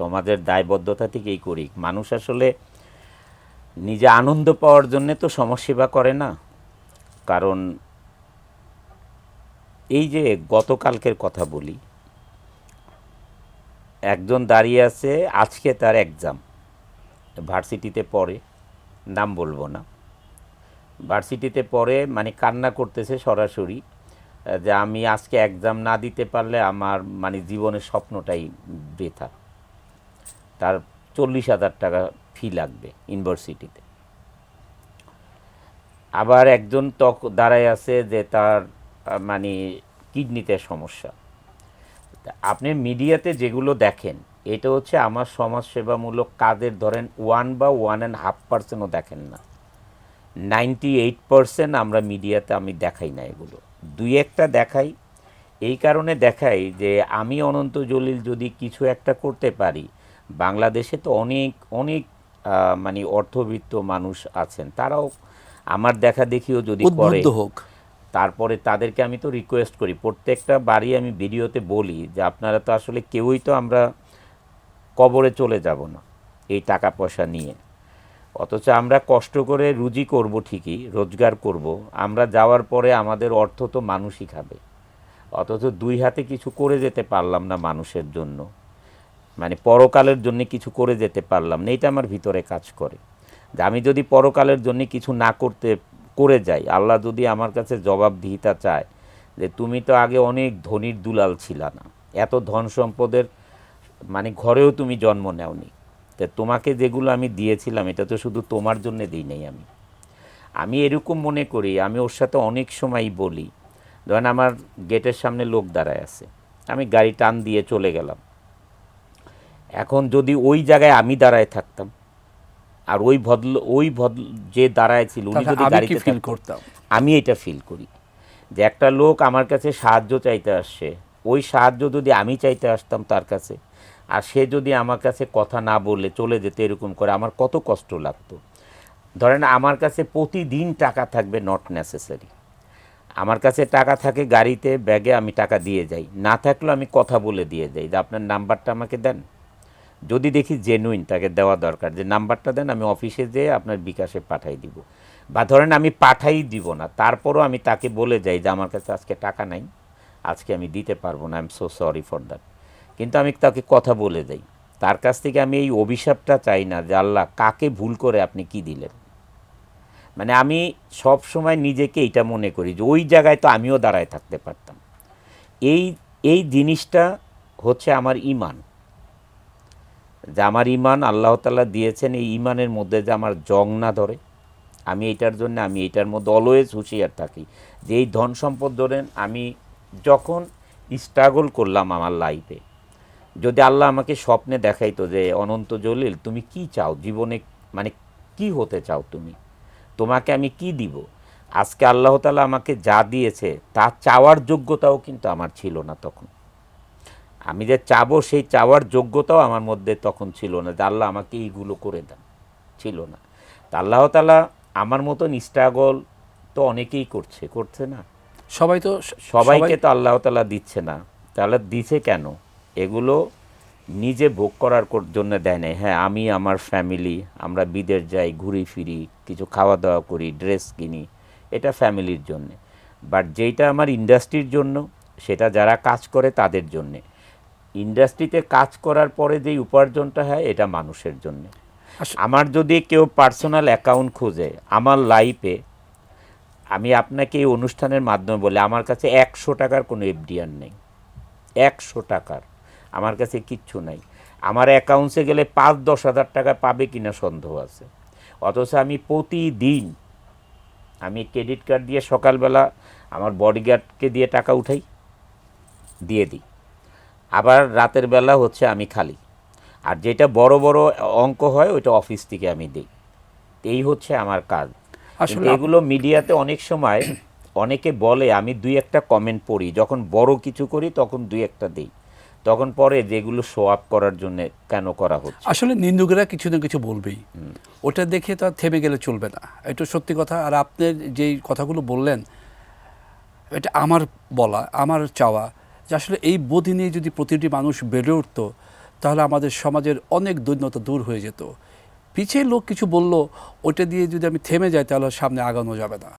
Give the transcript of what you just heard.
সমাজের দায়বদ্ধতা থেকেই করি। মানুষ আসলে নিজে আনন্দ পাওয়ার জন্য তো সমাজসেবা করে না। কারণ এই যে গতকালকের কথা বলি, একজন দাঁড়িয়ে আছে, আজকে তার এক্সাম ভার্সিটিতে পড়ে, নাম বলব না। ভার্সিটিতে পড়ে মানে কান্না করতেছে সরাসরি, যে আমি আজকে এক্সাম না দিতে পারলে আমার মানে জীবনের স্বপ্নটাই বৃথা। তার চল্লিশ হাজার টাকা ফি লাগবে ইউনিভার্সিটিতে আবার একজন তক দাঁড়ায় আছে যে তার মানে কিডনিতে সমস্যা। আপনি মিডিয়াতে যেগুলো দেখেন, এটা হচ্ছে আমার সমাজসেবামূলক কাজের ধরেন ওয়ান বা ওয়ান অ্যান্ড হাফ পার্সেন্টও দেখেন না। নাইনটি এইট পার্সেন্ট আমরা মিডিয়াতে আমি দেখাই না এগুলো। দুই একটা দেখাই। এই কারণে দেখাই যে আমি অনন্ত জলিল যদি কিছু একটা করতে পারি বাংলাদেশে তো অনেক অনেক মানে অর্থবিত্ত মানুষ আছেন। তারাও আমার দেখা দেখিও যদি করে হোক। তারপরে তাদেরকে আমি তো রিকোয়েস্ট করি। প্রত্যেকটা বাড়ি আমি ভিডিওতে বলি যে আপনারা তো আসলে কেউই তো আমরা কবরে চলে যাব না এই টাকা পয়সা নিয়ে। অথচ আমরা কষ্ট করে রুজি করব ঠিকই রোজগার করব। আমরা যাওয়ার পরে আমাদের অর্থ তো মানুষই খাবে। অথচ দুই হাতে কিছু করে যেতে পারলাম না মানুষের জন্য। মানে পরকালের জন্য কিছু করে যেতে পারলাম না এটা আমার ভিতরে কাজ করে। আমি যদি পরকালের জন্য কিছু না করতে, করে যাই, আল্লাহ যদি আমার কাছে জবাবদিহিতা চায়, যে তুমি তো আগে অনেক ধনির দুলাল ছিলা না, এত ধন সম্পদের মানে ঘরেও তুমি জন্ম নেওনি, তা তোমাকে যেগুলো আমি দিয়েছিলাম, এটা তো শুধু তোমার জন্য দিই নাই আমি। আমি এরকম মনে করি, আমি ওর সাথে অনেক সময় বলি। ধরেন আমার গেটের সামনে লোক দাঁড়ায় আছে, আমি গাড়ি টান দিয়ে চলে গেলাম। এখন যদি ওই জায়গায় আমি দাঁড়ায় থাকতাম আর ওই ভদ্র ওই ভদ্র যে দাঁড়ায় ছিল উনি যদি গাড়িতে ফিল করতাম? আমি এটা ফিল করি। যে একটা লোক আমার কাছে সাহায্য চাইতে আসছে ওই সাহায্য যদি আমি চাইতে আসতাম তার কাছে আর সে যদি আমার কাছে কথা না বলে চলে যেতে এরকম করে আমার কত কষ্ট লাগতো। ধরেন আমার কাছে প্রতিদিন টাকা থাকবে নট নেসেসারি আমার কাছে টাকা থাকে গাড়িতে ব্যাগে আমি টাকা দিয়ে যাই না থাকলেও আমি কথা বলে দিয়ে যাই। যে আপনার নাম্বারটা আমাকে দেন। যদি দেখি জেনুইন তাকে দেওয়া দরকার, যে নাম্বারটা দেন, আমি অফিসে যেয়ে আপনার বিকাশে পাঠাই দিব। বা ধরেন আমি পাঠাই দিব না, তারপরও আমি তাকে বলে যাই যে আমার কাছে আজকে টাকা নাই, আজকে আমি দিতে পারব না I am so sorry for that কিন্তু আমি তাকে কথা বলে যাই। তার কাছ থেকে আমি এই অভিশাপটা চাই না যে আল্লাহ কাকে ভুল করে আপনি কি দিলেন। মানে আমি সব সময় নিজেকে এটা মনে করি যে ওই জায়গায় তো আমিও দাঁড়ায় থাকতে পারতাম। এই এই জিনিসটা হচ্ছে আমার ইমান। যে আমার ইমান আল্লাহ তাআলা দিয়েছেন, এই ইমানের মধ্যে যে আমার জং না ধরে, আমি এটার জন্য, আমি এটার মধ্যে অলওয়েজ হুঁশিয়ার থাকি। যে এই ধন সম্পদ ধরেন, আমি যখন স্ট্রাগল করলাম আমার লাইফে যদি আল্লাহ আমাকে স্বপ্নে দেখাইতো যে, অনন্ত জলিল, তুমি কি চাও? জীবনে মানে কি হতে চাও তুমি? তোমাকে আমি কি দিব? আজকে আল্লাহ তাআলা আমাকে যা দিয়েছে, তা চাওয়ার যোগ্যতাও কিন্তু আমার ছিল না তখন। আমি যে চাবো সেই চাওয়ার যোগ্যতাও আমার মধ্যে তখন ছিল না যে আল্লাহ আমাকে এইগুলো করে দেন ছিল না। তা আল্লাহ তালা আমার মতন স্ট্রাগল তো অনেকেই করছে করছে না। সবাই তো সবাইকে তো আল্লাহ তালা দিচ্ছে না। তাহলে দিছে কেন? এগুলো নিজে ভোগ করার কর- জন্য দেয় নাই। হ্যাঁ আমি আমার ফ্যামিলি আমরা বিদেশ যাই ঘুরি ফিরি কিছু খাওয়া দাওয়া করি ড্রেস কিনি এটা ফ্যামিলির জন্যে। বাট যেইটা আমার ইন্ডাস্ট্রির জন্য সেটা যারা কাজ করে তাদের জন্যে। ইন্ডাস্ট্রিতে কাজ করার পরে যেই উপার্জনটা হয় এটা মানুষের জন্য। আমার যদি কেউ পার্সোনাল অ্যাকাউন্ট খুঁজে আমার লাইফে আমি আপনাকে এই অনুষ্ঠানের মাধ্যমে বলি আমার কাছে একশো টাকার কোনো এফডিআর নেই। একশো টাকার। আমার কাছে কিচ্ছু নাই। আমার অ্যাকাউন্টসে গেলে পাঁচ দশ হাজার টাকা পাবে কিনা সন্দেহ আছে। অথচ আমি প্রতিদিন আমি ক্রেডিট কার্ড দিয়ে সকালবেলা আমার বডিগার্ডকে দিয়ে টাকা উঠাই দিয়ে দিই। আবার রাতের বেলা হচ্ছে আমি খালি। আর যেটা বড় বড় অঙ্ক হয় ওইটা অফিস থেকে আমি দিই। এই হচ্ছে আমার কাজ। আসলে এগুলো মিডিয়াতে অনেক সময় অনেকে বলে আমি দুই একটা কমেন্ট পড়ি। যখন বড় কিছু করি তখন দুই একটা দিই। তখন পরে যেগুলো শো আপ করার জন্য কেন করা হচ্ছে? আসলে নিন্দুকেরা কিছু না কিছু বলবেই। ওটা দেখে তো আর থেমে গেলে চলবে না। এটা সত্যি কথা। আর আপনি যেই কথাগুলো বললেন এটা আমার বলা আমার চাওয়া। যে আসলে এই বোধ নিয়ে যদি প্রতিটি মানুষ বেড়ে উঠত, তাহলে আমাদের সমাজের অনেক দৈন্যতা দূর হয়ে যেত। পিছিয়ে লোক কিছু বলল ওটা দিয়ে যদি আমি থেমে যাই, তাহলে সামনে আগানো যাবে না।